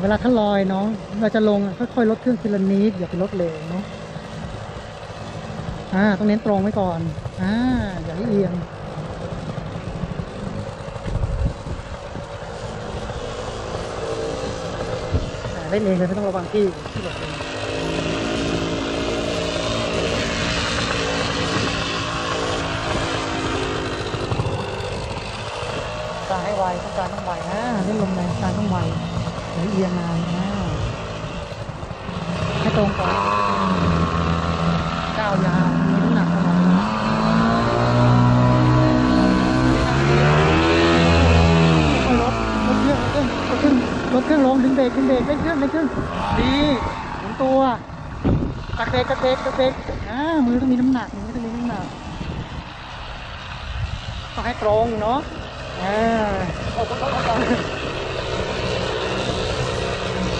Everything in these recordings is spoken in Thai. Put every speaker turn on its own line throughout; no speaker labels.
เวลาถ้าลอยเนาะเราจะลงอะค่อยๆลดเครื่องทีละนิดอย่าไปลดเร็วเนาะอ่าต้องเน้นตรงไว้ก่อนอ่าอย่าให้เอียงเล่นเองเลยไม่ต้องระวังที่ที่หลบเองการให้ไวต้องการต้องไวอ่าเล่นลมแรงการต้องไว เอียงนานอ่าให้ตรงก่อนก้าวยาวมีน้ำหนักนะค่อยๆลดลดเครื่องลดเครื่องลดเครื่องลงดึงเบรกดึงเบรกเล่นเครื่องเล่นเครื่องดีหมุนตัวตักเบรกตักเบรกตักเบรกอ่ามือต้องมีน้ำหนักมือต้องมีน้ำหนักต้องให้ตรงเนาะอ่า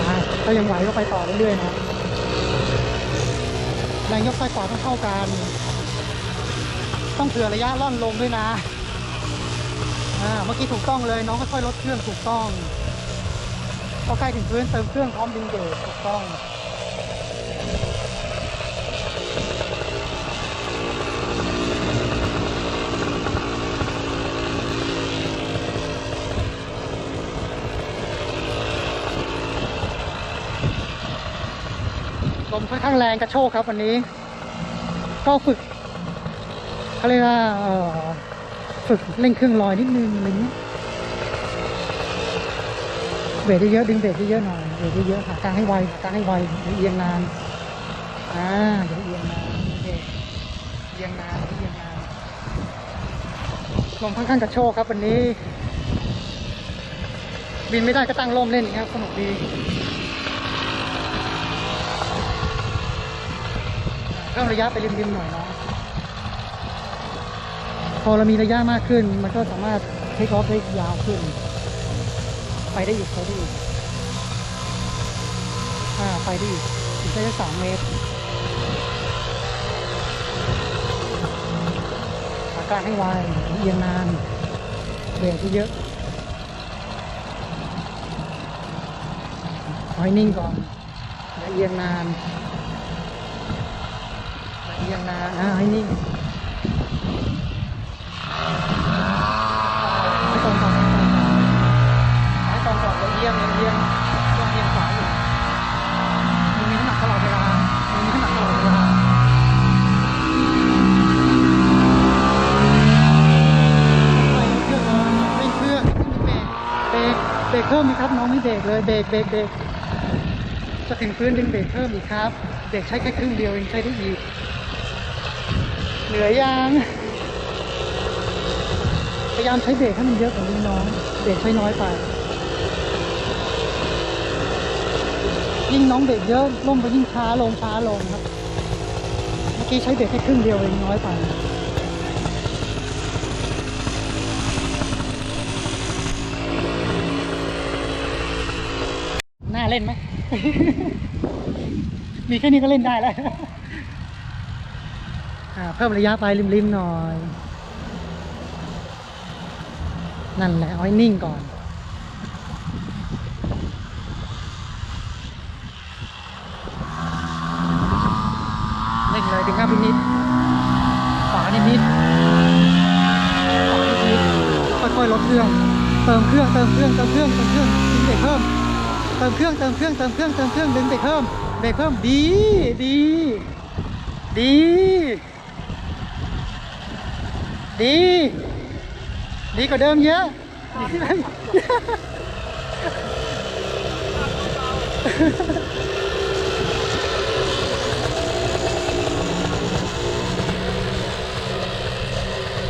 อ่า ถ้ายังไหวก็ไปต่อเรื่อยๆนะแรงยกซ้ายขวาต้องเท่ากัน ต้องเผื่อระยะล่อนลงด้วยนะอ่าเมื่อกี้ถูกต้องเลยน้องค่อยๆลดเครื่องถูกต้องพอใกล้ถึงพื้นเติมเครื่องพร้อมดึงเบรกถูกต้อง ลมค่อนข้างแรงกระโชกครับวันนี้ ก็ฝึกเขาเรียกว่าฝึกเร่งเครื่องลอยนิดนึงอะไรเงี้ยเบรกเยอะดึงเบรกเยอะหน่อยเบรกเยอะๆหากลางให้ไวหากลางให้ไวอย่าเอียงนานอ่าอย่าเอียงนานโอเคเอียงนานเอียงนานลมค่อนข้างกระโชกครับวันนี้ บินไม่ได้ก็ตั้งร่มเล่นครับสนุกดี พิ่มระยะไปริมๆหน่อยเนาะพอเรามีระยะมากขึ้น มันก็สามารถเทคออฟได้ยาวขึ้น ไปได้อีกไปได้อีกอ่าไปได้อีกถึงได้สามเมตรขากางให้ไวเอียงนานเบรกเยอะเอาให้นิ่งก่อนอย่าเอียงนาน เอียงนานอ่าให้นิ่งให้ตรงก่อนให้ตรงก่อนแล้วเอียงเอียงเอียงต้องเอียงขวาอยู่มือมีน้ำหนักตลอดเวลามือมีน้ำหนักตลอดเวลาค่อยๆเครื่องเร่งเครื่องเบรกเบรกเบรกเพิ่มอีกครับน้องไม่เบรกเลยเบรกเบรกเบรกจะถึงพื้นดึงเบรกเพิ่มอีกครับ เบรกใช้แค่ครึ่งเดียวเองใช้ได้อีก เหลือยังพยายามใช้เบรกให้มันเยอะกว่านี้น้องเบรกใช้น้อยไป ยิ่งน้องเบรกเยอะล่มก็ยิ่งช้าลงช้าลงครับ เมื่อกี้ใช้เบรกแค่ครึ่งเดียวเองน้อยไปน่าเล่นไหม มีแค่นี้ก็เล่นได้แล้ว เพิ่มระยะไปริมๆหน่อย นั่นแหละเอาให้นิ่งก่อนเร่งเลยถึงหน้าพินิดขวานิดนิดขวานิดนิดค่อยๆลดเครื่อง เติมเครื่องเติมเครื่องเติมเครื่องเติมเครื่องดึงเบรกเพิ่มเติมเครื่องเติมเครื่องเติมเครื่องเติมเครื่องดึงเบรกเพิ่มเบรกเพิ่มดีดีดี ดี ดีกว่าเดิมเยอะดีไหม